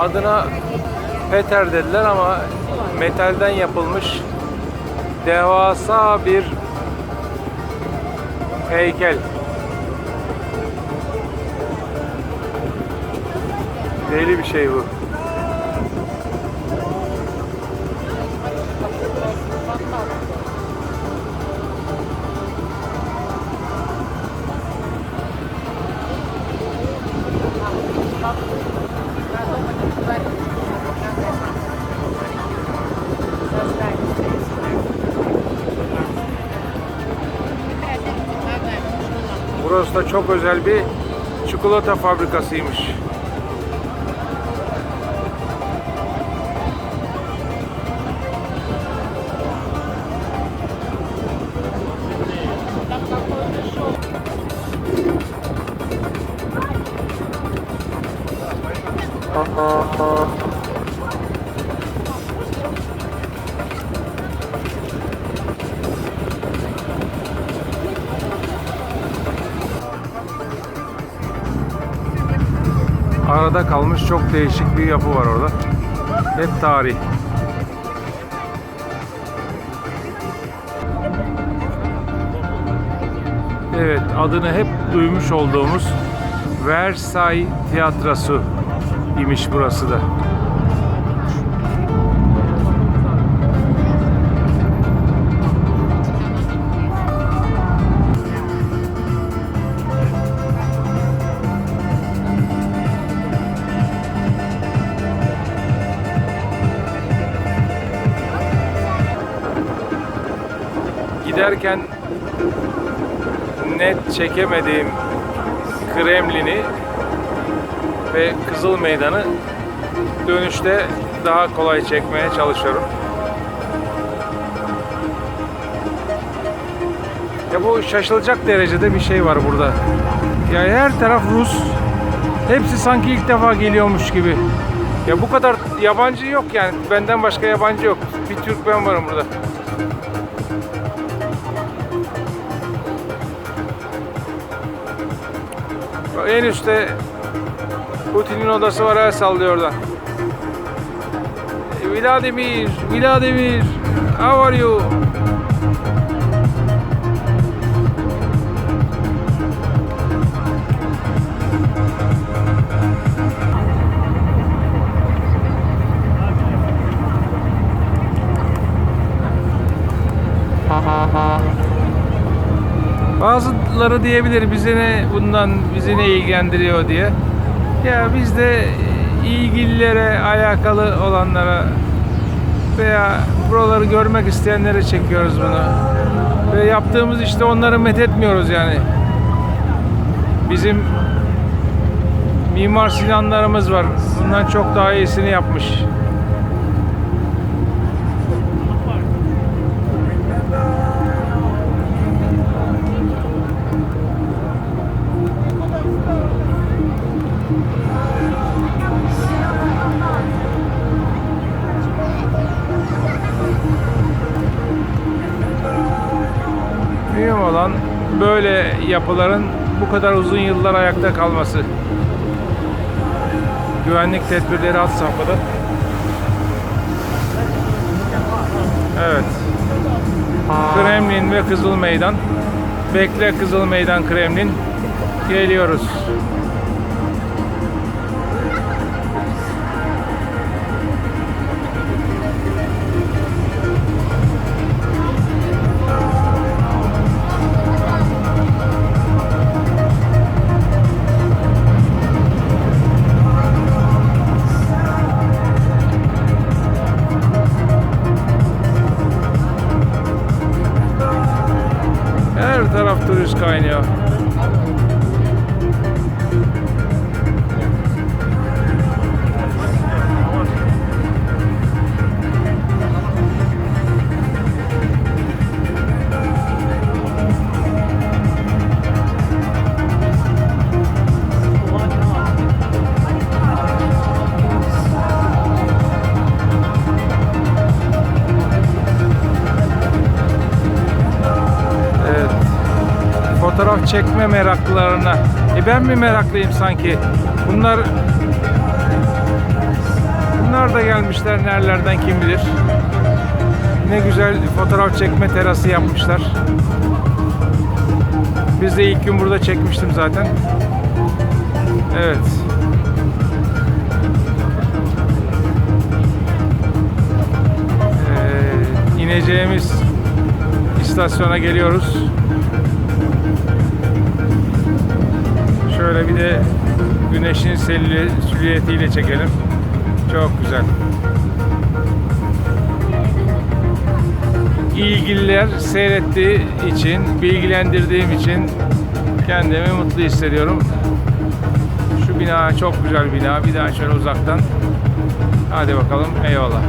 Adına Peter dediler ama metalden yapılmış devasa bir heykel. Deli bir şey bu. Da çok özel bir çikolata fabrikasıymış. Arada kalmış çok değişik bir yapı var orada. Hep tarih. Evet, adını hep duymuş olduğumuz Versailles Tiyatrosu imiş burası da. Giderken net çekemediğim Kremlin'i ve Kızıl Meydanı dönüşte daha kolay çekmeye çalışıyorum. Ya bu şaşılacak derecede bir şey var burada. Ya her taraf Rus. Hepsi sanki ilk defa geliyormuş gibi. Ya bu kadar yabancı yok yani. Benden başka yabancı yok. Bir Türk ben varım burada. En üstte Putin'in odası var el sallıyor oradan. Vladimir, Vladimir, how are you? Bazıları diyebilir bize ne bundan bizi ne ilgilendiriyor diye. Ya biz de ilgililere alakalı olanlara veya buraları görmek isteyenlere çekiyoruz bunu. Ve yaptığımız işte onları methetmiyoruz yani. Bizim Mimar Sinanlarımız var. Bundan çok daha iyisini yapmış. Olan böyle yapıların bu kadar uzun yıllar ayakta kalması. Güvenlik tedbirleri had safhada. Evet. Kremlin ve Kızıl Meydan. Bekle Kızıl Meydan Kremlin. Geliyoruz. Taraf Fotoğraf çekme meraklılarına. E ben mi meraklıyım sanki? Bunlar Onlar da gelmişler nerelerden kim bilir. Ne güzel fotoğraf çekme terası yapmışlar. Biz de ilk gün burada çekmiştim zaten. Evet. Ee, ineceğimiz istasyona geliyoruz. Bir de güneşin silü- silüetiyle çekelim. Çok güzel. İlgililer seyrettiği için, bilgilendirdiğim için kendimi mutlu hissediyorum. Şu bina çok güzel bina. Bir daha şöyle uzaktan. Hadi bakalım. Eyvallah.